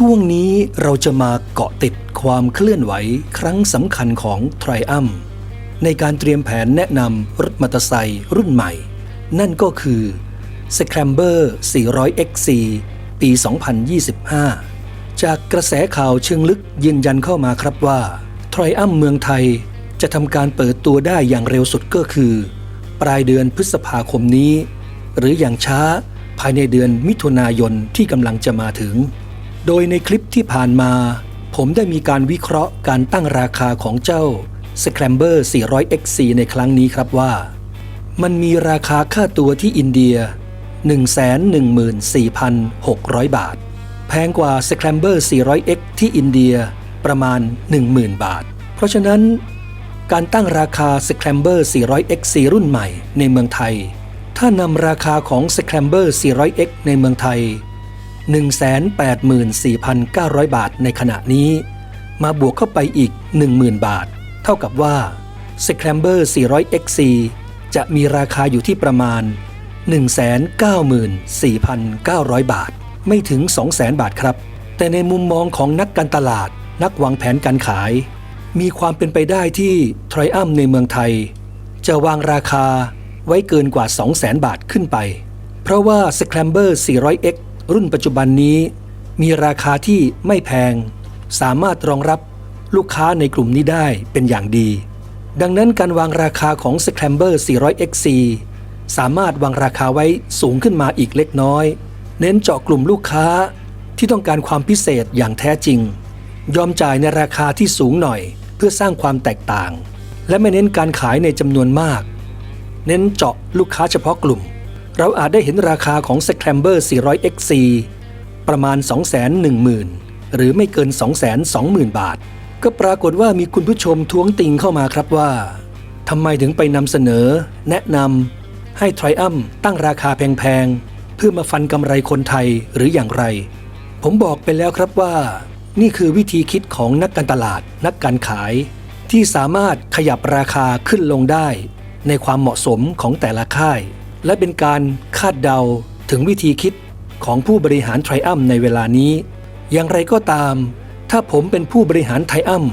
ช่วงนี้เราจะมาเกาะติดความเคลื่อนไหวครั้งสำคัญของ t r i u m ในการเตรียมแผนแนะนำรถมอเตอร์ไซค์รุ่นใหม่ นั่นก็คือ Scrambler 400XC ปี 2025 จากกระแสข่าวเชิงลึกยืนยันเข้ามาครับว่า t r i u m เมืองไทยจะทำการเปิดตัวได้อย่างเร็วสุดก็คือ ปลายเดือนพฤษภาคมนี้ หรืออย่างช้าภายในเดือนมิถุนายนที่กำลังจะมาถึง โดยในคลิปที่ผ่านมา ผมได้มีการวิเคราะห์การตั้งราคาของเจ้า Scrambler 400XC ในครั้งนี้ครับว่า มันมีราคาค่าตัวที่อินเดีย 114,600 บาท แพงกว่า Scrambler 400X ที่อินเดียประมาณ 10,000 บาท เพราะฉะนั้น การตั้งราคา Scrambler 400XC รุ่นใหม่ในเมืองไทย ถ้านำราคาของ Scrambler 400X ในเมืองไทย 184,900 บาทในขณะนี้ มาบวกเข้าไปอีก 10,000 บาท เท่ากับว่า s c r a m b l e 400XC จะมีราคาอยู่ที่ประมาณ 194,900 บาท ไม่ถึง 200,000 บาทครับ แต่ในมุมมองของนักการตลาด นักวางแผนการขาย มีความเป็นไปได้ที่ t r i u m ในเมืองไทย จะวางราคาไว้เกินกว่า 200,000 บาทขึ้นไป เพราะว่า s c r a m b l e 400X รุ่นปัจจุบันนี้ มีราคาที่ไม่แพง สามารถรองรับลูกค้าในกลุ่มนี้ได้เป็นอย่างดี ดังนั้นการวางราคาของ Scrambler 400XC สามารถวางราคาไว้สูงขึ้นมาอีกเล็กน้อย เน้นเจาะกลุ่มลูกค้าที่ต้องการความพิเศษอย่างแท้จริง ยอมจ่ายในราคาที่สูงหน่อย เพื่อสร้างความแตกต่าง และไม่เน้นการขายในจำนวนมาก เน้นเจาะลูกค้าเฉพาะกลุ่ม เราอาจได้เห็นราคาของ s c r a m b e r 400XC ประมาณ 210,000 หรือไม่เกิน 220,000 บาท ก็ปรากฏว่ามีคุณผู้ชมท้วงติงเข้ามาครับว่าทำไมถึงไปนำเสนอ แนะนำให้ t r i u m ตั้งราคาแพงๆ เพื่อมาฟันกำไรคนไทยหรืออย่างไร ผมบอกไปแล้วครับว่า นี่คือวิธีคิดของนักการตลาด นักการขาย ที่สามารถขยับราคาขึ้นลงได้ ในความเหมาะสมของแต่ละค่าย และเป็นการคาดเดาถึงวิธีคิดของผู้บริหารไทรอัมในเวลานี้ อย่างไรก็ตาม ถ้าผมเป็นผู้บริหารไทรอัม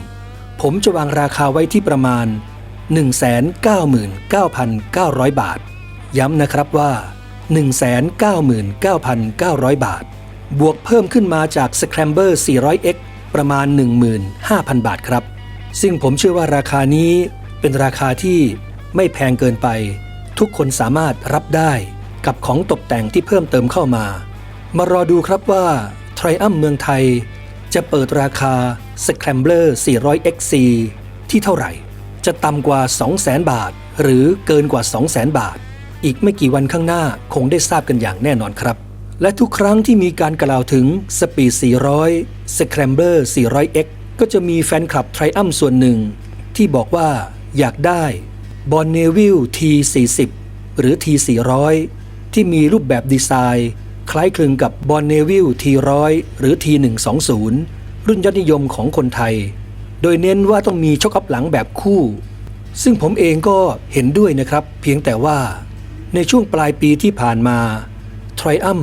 ผมจะวางราคาไว้ที่ประมาณ 199,900 บาท ย้ำนะครับว่า 199,900 บาท บวกเพิ่มขึ้นมาจาก Scrambler 400X ประมาณ 15,000 บาทครับ ซึ่งผมเชื่อว่าราคานี้เป็นราคาที่ไม่แพงเกินไป ทุกคนสามารถรับได้กับของตกแต่งที่เพิ่มเติมเข้ามามารอดูครับว่า t r i u m เมืองไทย จะเปิดราคา Scrambler 400XC ที่เท่าไหร่ จะต่ำกว่า 200,000 บาท หรือเกินกว่า 200,000 บาท อีกไม่กี่วันข้างหน้าคงได้ทราบกันอย่างแน่นอนครับ และทุกครั้งที่มีการกล่าวถึง Speed 400 Scrambler 400X ก็จะมีแฟนคลับ t r i u m ส่วนหนึ่ง ที่บอกว่าอยากได้ b o n n e v i l l e T40 หรือ T400 ที่มีรูปแบบดีไซน์ คล้ายคลึงกับ b o n n e v i l l e T100 หรือ T120 รุ่นยอดนิยมของคนไทย โดยเน้นว่าต้องมีช็อคอัพหลังแบบคู่ ซึ่งผมเองก็เห็นด้วยนะครับ เพียงแต่ว่า ในช่วงปลายปีที่ผ่านมา t r i u m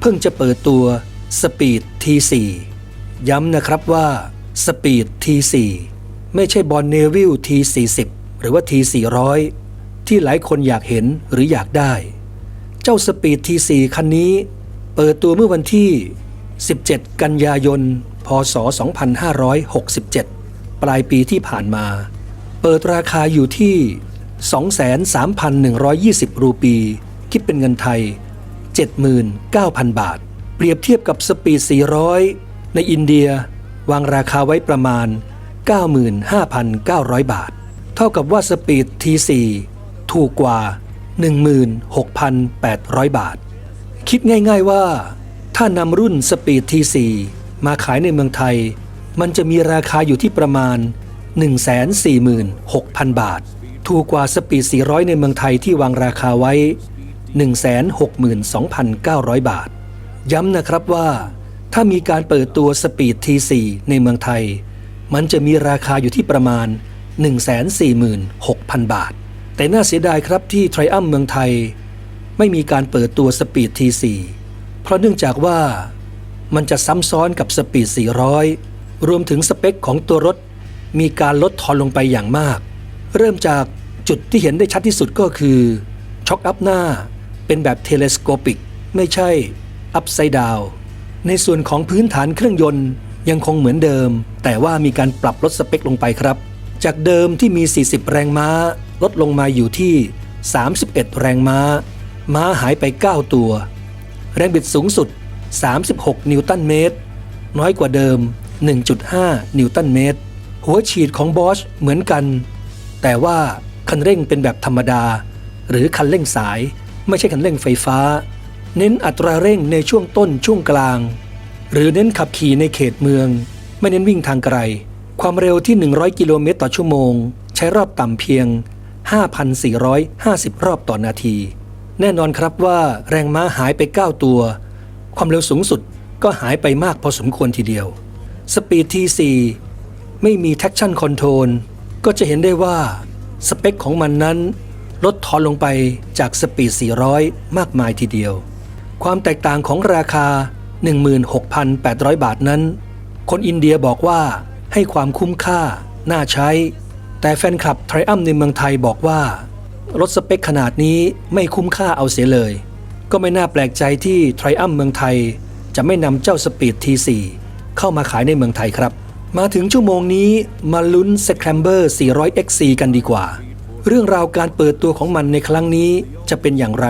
เพิ่งจะเปิดตัว Speed T4 ย้ำนะครับว่า Speed T4 ไม่ใช่ b o n n e v i l l e T40 หรือว่า T400 ที่หลายคนอยากเห็นหรืออยากได้ เจ้า Speed T4 คันนี้ เปิดตัวเมื่อวันที่ 17 กันยายน พศ 2567 ปลายปีที่ผ่านมา เปิดราคาอยู่ที่ 23,120 รูปี คิดเป็นเงินไทย 79,000 บาท เปรียบเทียบกับ Speed 400 ในอินเดียวางราคาไว้ประมาณ 95,900 บาท เท่ากับว่า Speed T4 ถูกกว่า 16,800 บาท คิดง่ายๆว่า ถ้านำรุ่น Speed T4 มาขายในเมืองไทย มันจะมีราคาอยู่ที่ประมาณ 146,000 บาท ถูกกว่า Speed 400 ในเมืองไทยที่วางราคาไว้ 162,900 บาท ย้ำนะครับว่า ถ้ามีการเปิดตัว Speed T4 ในเมืองไทย มันจะมีราคาอยู่ที่ประมาณ 146,000 บาท แต่น่าเสียดายครับที่ t r i u m เมืองไทย ไม่มีการเปิดตัว Speed T4 เพราะเนื่องจากว่ามันจะซ้ำซ้อนกับสปีด 400 รวมถึงสเปคของตัวรถ มีการลดทอนลงไปอย่างมาก เริ่มจากจุดที่เห็นได้ชัดที่สุดก็คือช็อคอัพหน้าเป็นแบบเทเลสโคปิก ไม่ใช่อัพไซด์ดาวในส่วนของพื้นฐานเครื่องยนต์ยังคงเหมือนเดิม แต่ว่ามีการปรับลดสเปคลงไปครับ จากเดิมที่มี 40 แรงม้า ลดลงมาอยู่ที่ 31 แรงม้า ม้าหายไป 9 ตัว แรงบิดสูงสุด 36 นิวตันเมตร น้อยกว่าเดิม 1.5 นิวตันเมตร หัวฉีดของบอชเหมือนกัน แต่ว่าคันเร่งเป็นแบบธรรมดา หรือคันเร่งสาย ไม่ใช่คันเร่งไฟฟ้า เน้นอัตราเร่งในช่วงต้นช่วงกลาง หรือเน้นขับขี่ในเขตเมือง ไม่เน้นวิ่งทางไกล ความเร็วที่ 100 กิโลเมตรต่อชั่วโมง ใช้รอบต่ำเพียง 5,450 รอบต่อนาที แน่นอนครับว่าแรงม้าหายไป 9 ตัว ความเร็วสูงสุดก็หายไปมากพอสมควรทีเดียว สปีด T4 ไม่มี traction control ก็จะเห็นได้ว่าสเปคของมันนั้น ลดทอนลงไปจากสปีด 400 มากมายทีเดียว ความแตกต่างของราคา 16,800 บาทนั้น คนอินเดียบอกว่า ให้ความคุ้มค่า น่าใช้ แต่แฟนคลับไทรอัมในเมืองไทยบอกว่า รถสเปคขนาดนี้ไม่คุ้มค่าเอาเสียเลย ก็ไม่น่าแปลกใจที่ไทรอัมเมืองไทย จะไม่นำเจ้าสปีด T4 เข้ามาขายในเมืองไทยครับ มาถึงชั่วโมงนี้มาลุ้น s c r a m b e r 400XC กันดีกว่า เรื่องราวการเปิดตัวของมันในครั้งนี้จะเป็นอย่างไร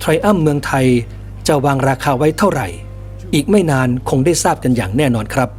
ไทรอัมเมืองไทยจะวางราคาไว้เท่าไหร่ อีกไม่นานคงได้ทราบกันอย่างแน่นอนครับ